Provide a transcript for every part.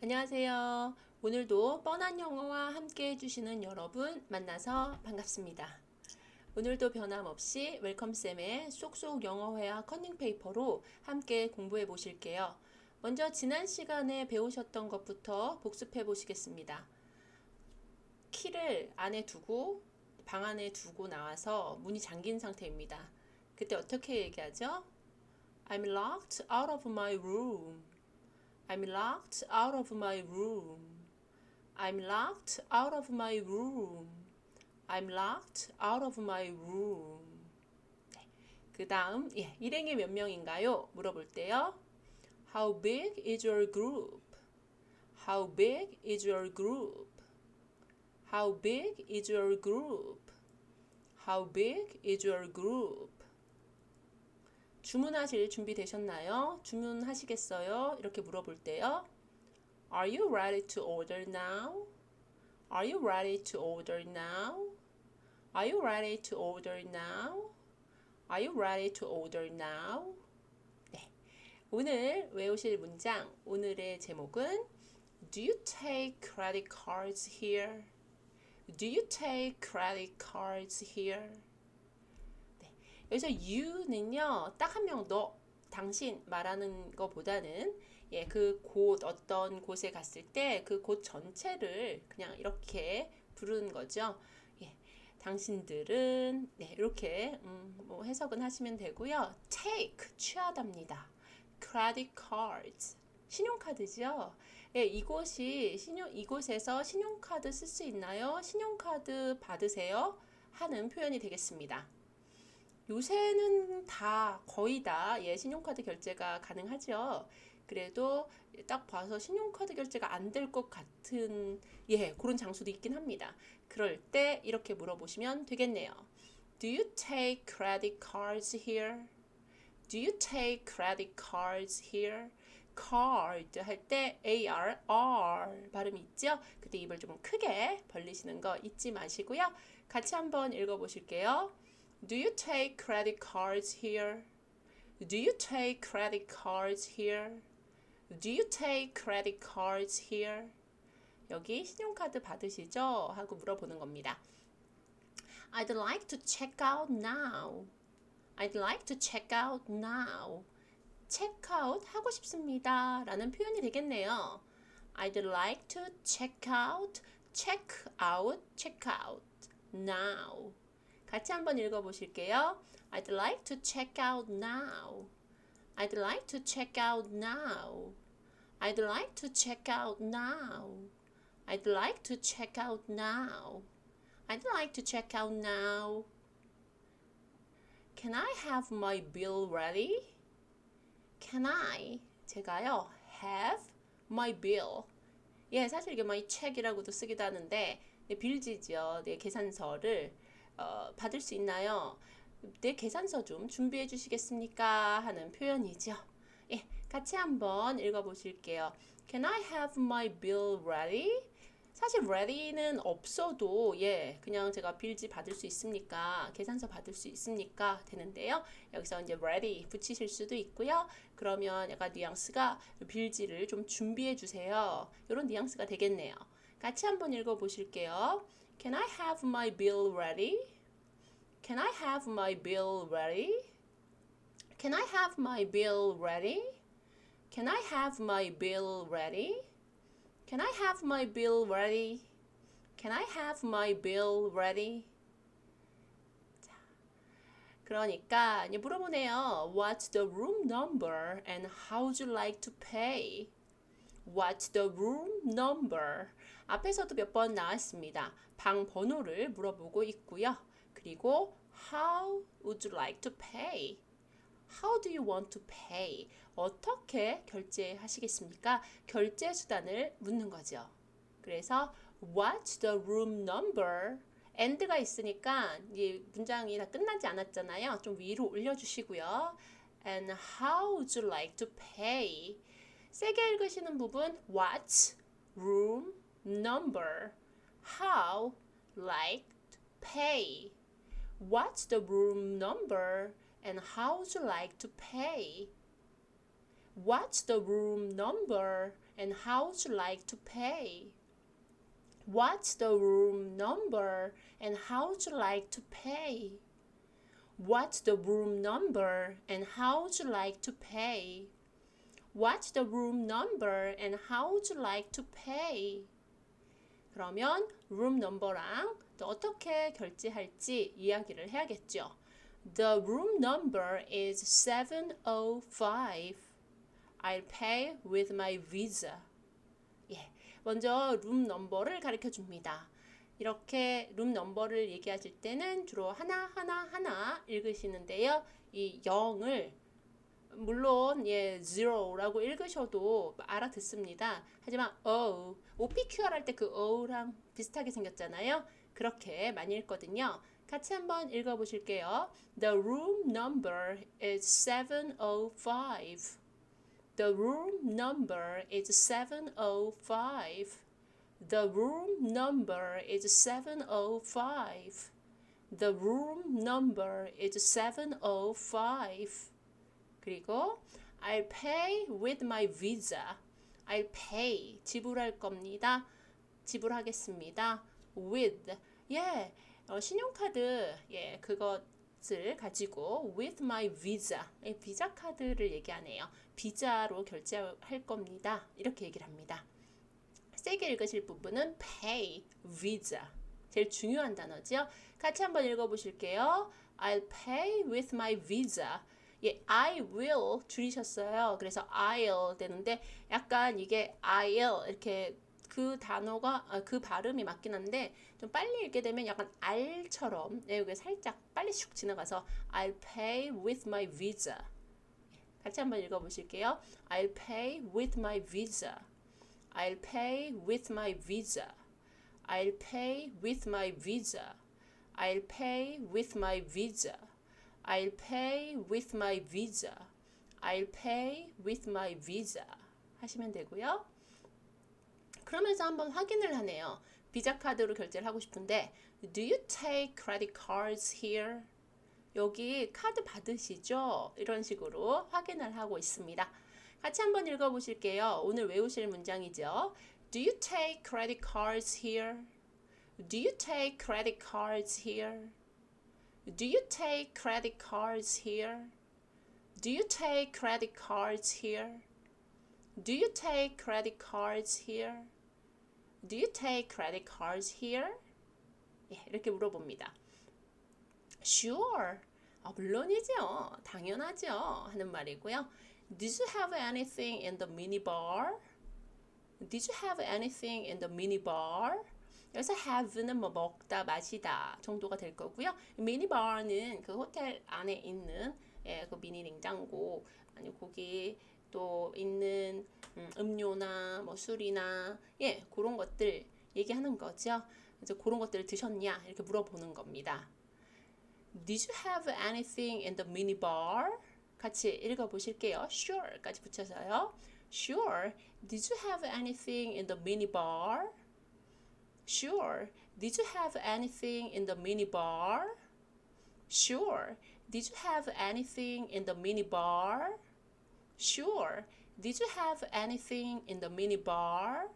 안녕하세요. 오늘도 뻔한 영어와 함께 해주시는 여러분 만나서 반갑습니다. 오늘도 변함없이 웰컴쌤의 쏙쏙 영어회화 컨닝페이퍼로 함께 공부해 보실게요. 먼저 지난 시간에 배우셨던 것부터 복습해 보시겠습니다. 키를 안에 두고 방 안에 두고 나와서 문이 잠긴 상태입니다. 그때 어떻게 얘기하죠? I'm locked out of my room. I'm locked out of my room. I'm locked out of my room. I'm locked out of my room. 네. 그 다음, 예, 일행이 몇 명인가요? 물어볼 때요. How big is your group? How big is your group? How big is your group? How big is your group? 주문하실 준비 되셨나요? 주문하시겠어요? 이렇게 물어볼 때요. Are you ready to order now? Are you ready to order now? Are you ready to order now? Are you ready to order now? 네. 오늘 외우실 문장, 오늘의 제목은 Do you take credit cards here? Do you take credit cards here? 여기서 you는요 딱 한 명 너 당신 말하는 것보다는 예, 그 곳 어떤 곳에 갔을 때 그 곳 전체를 그냥 이렇게 부르는 거죠. 예, 당신들은 네, 이렇게 음, 뭐 해석은 하시면 되고요. take 취하답니다. credit cards 신용카드죠. 예, 이곳이 신용 이곳에서 신용카드 쓸 수 있나요? 신용카드 받으세요? 하는 표현이 되겠습니다. 요새는 다 거의 다 예, 신용카드 결제가 가능하죠. 그래도 딱 봐서 신용카드 결제가 안 될 것 같은 예, 그런 장소도 있긴 합니다. 그럴 때 이렇게 물어보시면 되겠네요. Do you take credit cards here? Do you take credit cards here? card 할 때 AR, R 발음이 있죠? 그때 입을 좀 크게 벌리시는 거 잊지 마시고요. 같이 한번 읽어보실게요. Do you take credit cards here? Do you take credit cards here? Do you take credit cards here? 여기 신용카드 받으시죠? 하고 물어보는 겁니다. I'd like to check out now. I'd like to check out now. out 하고 싶습니다. 라는 표현이 되겠네요. I'd like to check out, check out, check out now. 같이 한번 읽어보실게요. I'd like to check out now. I'd like to check out now. I'd like to check out now. I'd like to check out now. I'd like to check out now. Can I have my bill ready? Can I? 제가요, have my bill. 예, 사실 이게 my check이라고도 쓰기도 하는데, 네, 빌지죠. 네, 계산서를 어, 받을 수 있나요? 내 계산서 좀 준비해 주시겠습니까? 하는 표현이죠. 예, 같이 한번 읽어 보실게요. Can I have my bill ready? 사실 ready는 없어도 예 그냥 제가 빌지 받을 수 있습니까 계산서 받을 수 있습니까 되는데요 여기서 이제 ready 붙이실 수도 있고요 그러면 약간 뉘앙스가 빌지를 좀 준비해 주세요 이런 뉘앙스가 되겠네요 같이 한번 읽어 보실게요 Can I have my bill ready? Can I have my bill ready? Can I have my bill ready? Can I have my bill ready? Can I have my bill ready? Can I have my bill ready? 자, 그러니까 이제 물어보네요. What's the room number and how would you like to pay? What's the room number? 앞에서도 몇 번 나왔습니다. 방 번호를 물어보고 있고요. 그리고 how would you like to pay? How do you want to pay? 어떻게 결제하시겠습니까? 결제 수단을 묻는 거죠. 그래서 What's the room number? and가 있으니까 이 문장이 다 끝나지 않았잖아요. 좀 위로 올려주시고요. And how would you like to pay? 세게 읽으시는 부분 What's room number? How like pay? What's the room number? and how would you like to pay? What's the room number and how would you like to pay? What's the room number and how would you like to pay? What's the room number and how would you like to pay? What's the room number and how would you like to pay? 그러면 room number랑 또 어떻게 결제할지 이야기를 해야겠죠. The room number is 705. I'll pay with my visa. 예, 먼저 룸 넘버를 가르쳐 줍니다. 이렇게 룸 넘버를 얘기하실 때는 주로 하나 하나 하나 읽으시는데요. 이 0을 물론 예 zero라고 읽으셔도 알아듣습니다. 하지만 o OPQR 할 때 그 o랑 비슷하게 생겼잖아요. 그렇게 많이 읽거든요. 같이 한번 읽어 보실게요. The room number is 705. The room number is 705. The room number is 705. The room number is 705. 그리고 I'll pay with my visa. I'll pay 지불할 겁니다. 지불하겠습니다. with 예 어, 신용카드 예 그것 을 가지고 with my visa 예, 비자 카드를 얘기하네요. 비자로 결제할 겁니다. 이렇게 얘기를 합니다. 세게 읽으실 부분은 pay, visa. 제일 중요한 단어죠. 같이 한번 읽어보실게요. I'll pay with my visa. 예, I will 줄이셨어요. 그래서 I'll 되는데 약간 이게 I'll 이렇게 그 단어가 아, 그 발음이 맞긴 한데 좀 빨리 읽게 되면 약간 R처럼 네, 이게 살짝 빨리 슉 지나가서 I'll pay with my visa. 같이 한번 읽어보실게요. I'll pay with my visa. I'll pay with my visa. I'll pay with my visa. I'll pay with my visa. I'll pay with my visa. I'll pay with my visa. 하시면 되고요. 그러면서 한번 확인을 하네요. 비자 카드로 결제를 하고 싶은데 Do you take credit cards here? 여기 카드 받으시죠? 이런 식으로 확인을 하고 있습니다. 같이 한번 읽어 보실게요. 오늘 외우실 문장이죠. Do you take credit cards here? Do you take credit cards here? Do you take credit cards here? Do you take credit cards here? Do you take credit cards here? Do you take credit cards here? 예, 이렇게 물어봅니다. Sure. 아, 물론이죠. 당연하죠. 하는 말이고요. Did you have anything in the minibar? Did you have anything in the minibar? 여기서 have는 뭐 먹다, 마시다 정도가 될 거고요. 미니바는 그 호텔 안에 있는 예, 그 미니 냉장고 아니 거기 또 있는 음, 음료나 뭐 술이나 예 그런 것들 얘기하는 거죠. 이제 그런 것들을 드셨냐 이렇게 물어보는 겁니다. Did you have anything in the minibar? 같이 읽어보실게요. Sure까지 붙여서요. Sure. Did you have anything in the minibar? Sure. Did you have anything in the minibar? Sure. Did you have anything in the minibar? Sure. Did you have anything in the minibar?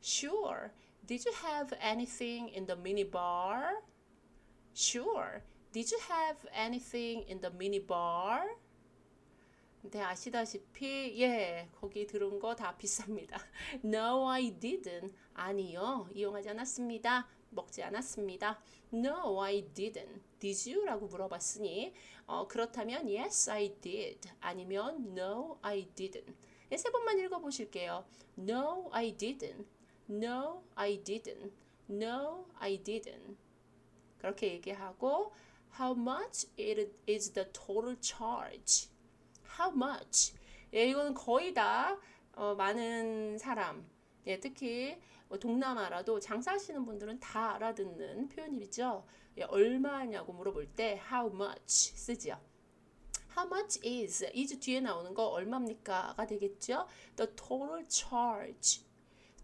Sure. Did you have anything in the minibar? Sure. Did you have anything in the minibar? 네, 아시다시피 예, 거기 들은 거 다 비쌉니다. No, I didn't. 아니요, 이용하지 않았습니다. 먹지 않았습니다. No, I didn't. Did you? 라고 물어봤으니 어, 그렇다면 yes, I did. 아니면 no, I didn't. 네, 세 번만 읽어보실게요. No, I didn't. No, I didn't. No, I didn't. 그렇게 얘기하고 How much it is the total charge? How much? 예, 이거는 거의 다 어, 많은 사람, 예, 특히 뭐 동남아라도 장사하시는 분들은 다 알아듣는 표현이죠. 예, 얼마냐고 물어볼 때 how much 쓰지요. How much is? is 뒤에 나오는 거 얼마입니까?가 되겠죠. The total charge.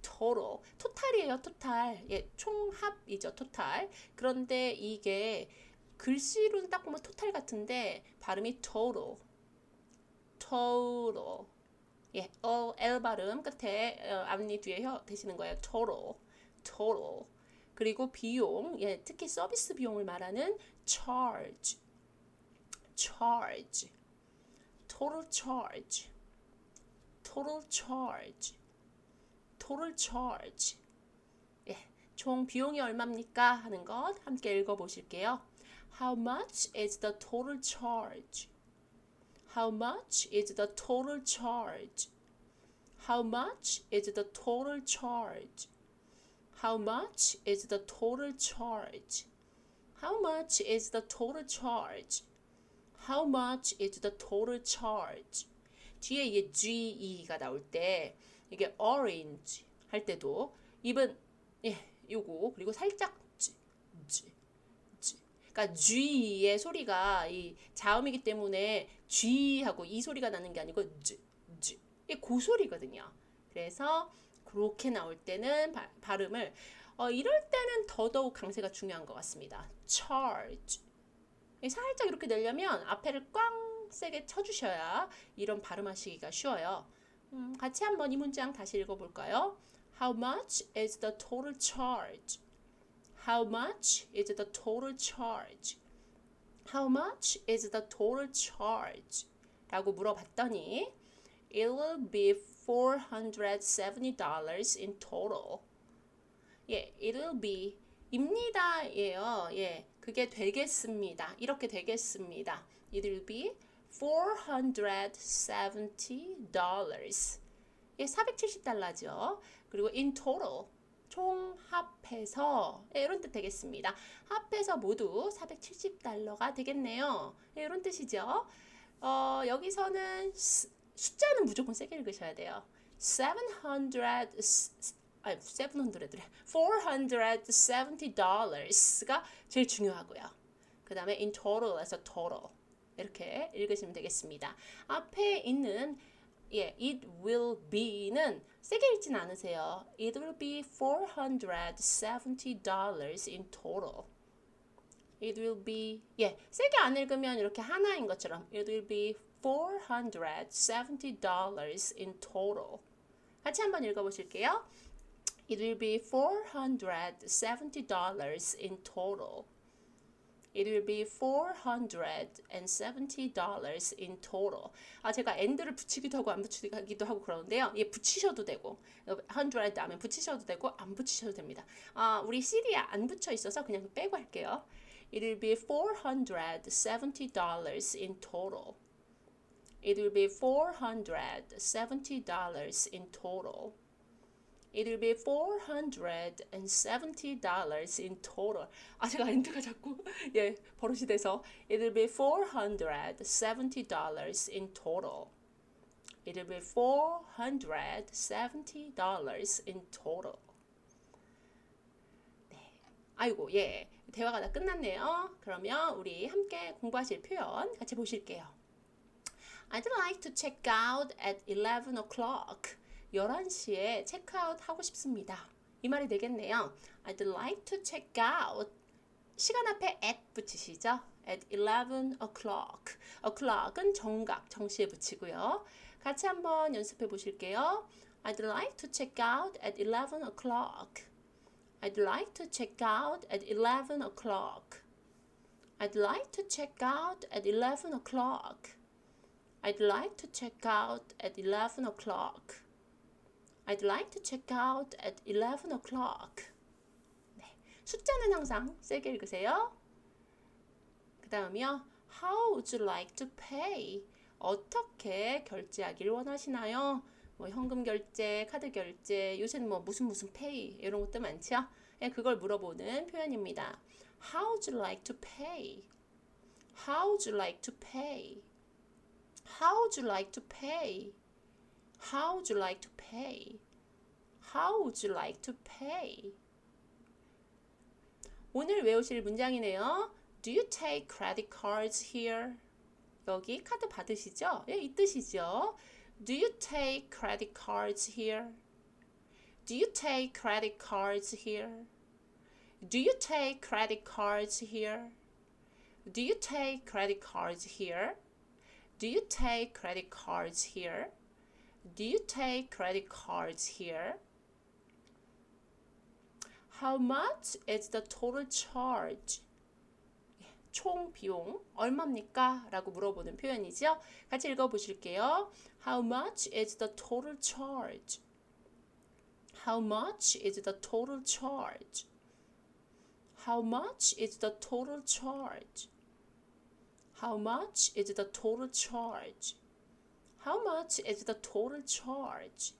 total. 토탈이에요, 토탈. 예, 총합이죠, 토탈. 그런데 이게 글씨로는 딱 보면 토탈 같은데 발음이 total. Total. 예, 어, L 발음 끝에 어, 앞니 뒤에 혀 대시는 거예요. total, total. 그리고 비용, 예, 특히 서비스 비용을 말하는 charge, charge, total charge, total charge, total charge. 예, 총 비용이 얼마입니까? 하는 것 함께 읽어보실게요. How much is the total charge? How much is the total charge? How much is the total charge? How much is the total charge? How much is the total charge? How much is the total charge? 뒤에 이게 GE가 나올 때 이게 orange 할 때도 입은 예 요거 그리고 살짝. 그러니까 G의 소리가 이 자음이기 때문에 G하고 이 소리가 나는 게 아니고 G, G. 이게 고소리거든요. 그래서 그렇게 나올 때는 바, 발음을 어, 이럴 때는 더더욱 강세가 중요한 것 같습니다. charge. 살짝 이렇게 내려면 앞에를 꽝 세게 쳐주셔야 이런 발음하시기가 쉬워요. 음, 같이 한번 이 문장 다시 읽어볼까요? How much is the total charge? How much is the total charge? How much is the total charge? 라고 물어봤더니 It will be $470 in total. 예, it will be 입니다예요. 예, 그게 되겠습니다. 이렇게 되겠습니다. It will be $470. 예, 470달러죠. 그리고 in total 총 합해서 예, 이런 뜻 되겠습니다. 합해서 모두 470달러가 되겠네요. 예, 이런 뜻이죠. 어, 여기서는 수, 숫자는 무조건 세게 읽으셔야 돼요. 700 아니 700래 470dollars가 제일 중요하고요. 그 다음에 in total에서 total 이렇게 읽으시면 되겠습니다. 앞에 있는 예, it will be는 세게 읽진 않으세요. It will be $470 in total. It will be 예, 세게 안 읽으면 이렇게 하나인 것처럼 It will be $470 in total. 같이 한번 읽어보실게요. It will be $470 in total. It will be $470 in total. 아, 제가 and를 붙이기도 하고 안 붙이기도 하고 그러는데요. 예, 붙이셔도 되고, 100 다음에 붙이셔도 되고, 안 붙이셔도 됩니다. 아, 우리 C에 안 붙여 있어서 그냥 빼고 할게요. It will be $470 in total. It will be $470 in total. It will be $470 in total. 아, 제가 엔드가 자꾸 예, 버릇이 돼서 It will be $470 in total. It will be $470 in total. 네. 아이고, 예. 대화가 다 끝났네요. 그러면 우리 함께 공부하실 표현 같이 보실게요. I'd like to check out at 11 o'clock. 11시에 체크아웃 하고 싶습니다. 이 말이 되겠네요. I'd like to check out. 시간 앞에 at 붙이시죠. at 11 o'clock. o'clock은 정각, 정시에 붙이고요. 같이 한번 연습해 보실게요. I'd like to check out at 11 o'clock. I'd like to check out at 11 o'clock. I'd like to check out at 11 o'clock. I'd like to check out at 11 o'clock. I'd like to check out at 11 o'clock. 네, 숫자는 항상 세게 읽으세요. 그 다음이요. How would you like to pay? 어떻게 결제하길 원하시나요? 뭐 현금 결제, 카드 결제, 요새는 뭐 무슨 무슨 페이 이런 것도 많죠. 예, 그걸 물어보는 표현입니다. How would you like to pay? How would you like to pay? How would you like to pay? How would you like to pay? How would you like to pay? 오늘 외우실 문장이네요. Do you take credit cards here? 여기 카드 받으시죠? 예, 이 뜻이죠. Do you take credit cards here? Do you take credit cards here? Do you take credit cards here? Do you take credit cards here? Do you take credit cards here? Do you take credit cards here? How much is the total charge? 총 비용 얼마입니까? 라고 물어보는 표현이죠. 같이 읽어보실게요. How much is the total charge? How much is the total charge? How much is the total charge? How much is the total charge? How much is the total charge?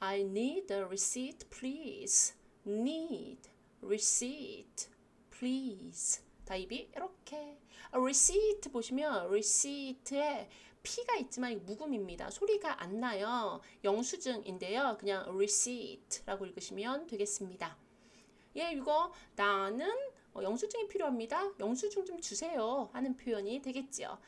I need the receipt, please. Need receipt, please. 다입이 이렇게 receipt 보시면 receipt에 P가 있지만 이거 묵음입니다. 소리가 안 나요. 영수증인데요. 그냥 receipt라고 읽으시면 되겠습니다. 예, 이거 나는 어, 영수증이 필요합니다. 영수증 좀 주세요. 하는 표현이 되겠죠.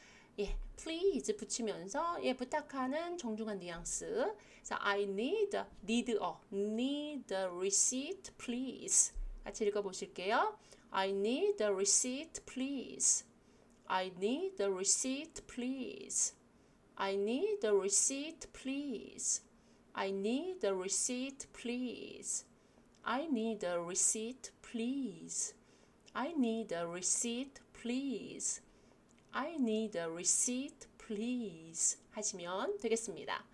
예, please 붙이면서 예, 부탁하는 정중한 뉘앙스. 그래서 I need, need, 어, need the receipt, please. 같이 읽어보실게요. I need the receipt, please. I need the receipt, please. I need the receipt, please. I need the receipt, please. I need a receipt, please. I need a receipt, please. I need a receipt, please. 하시면 되겠습니다.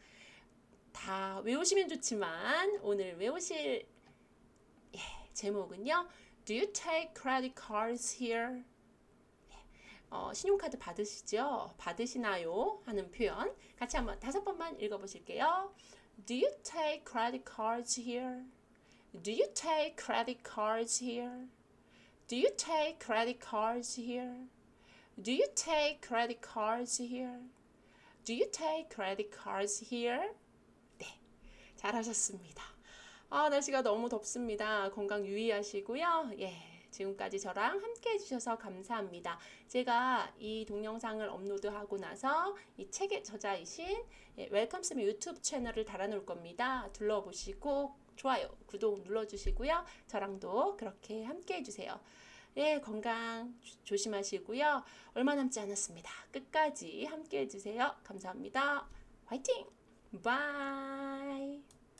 다 외우시면 좋지만 오늘 외우실 예, 제목은요. Do you take credit cards here? 어, 신용카드 받으시죠? 받으시나요? 하는 표현 같이 한번 다섯 번만 읽어보실게요. Do you take credit cards here? Do you take credit cards here? Do you take credit cards here? Do you take credit cards here? Do you take credit cards here? 네, 잘하셨습니다. 아, 날씨가 너무 덥습니다. 건강 유의하시고요. 예. 지금까지 저랑 함께 해주셔서 감사합니다. 제가 이 동영상을 업로드하고 나서 이 책의 저자이신 예, 웰컴스미 유튜브 채널을 달아놓을 겁니다. 둘러보시고 좋아요, 구독 눌러주시고요. 저랑도 그렇게 함께 해주세요. 예, 건강 조심하시고요. 얼마 남지 않았습니다. 끝까지 함께 해주세요. 감사합니다. 화이팅! 바이!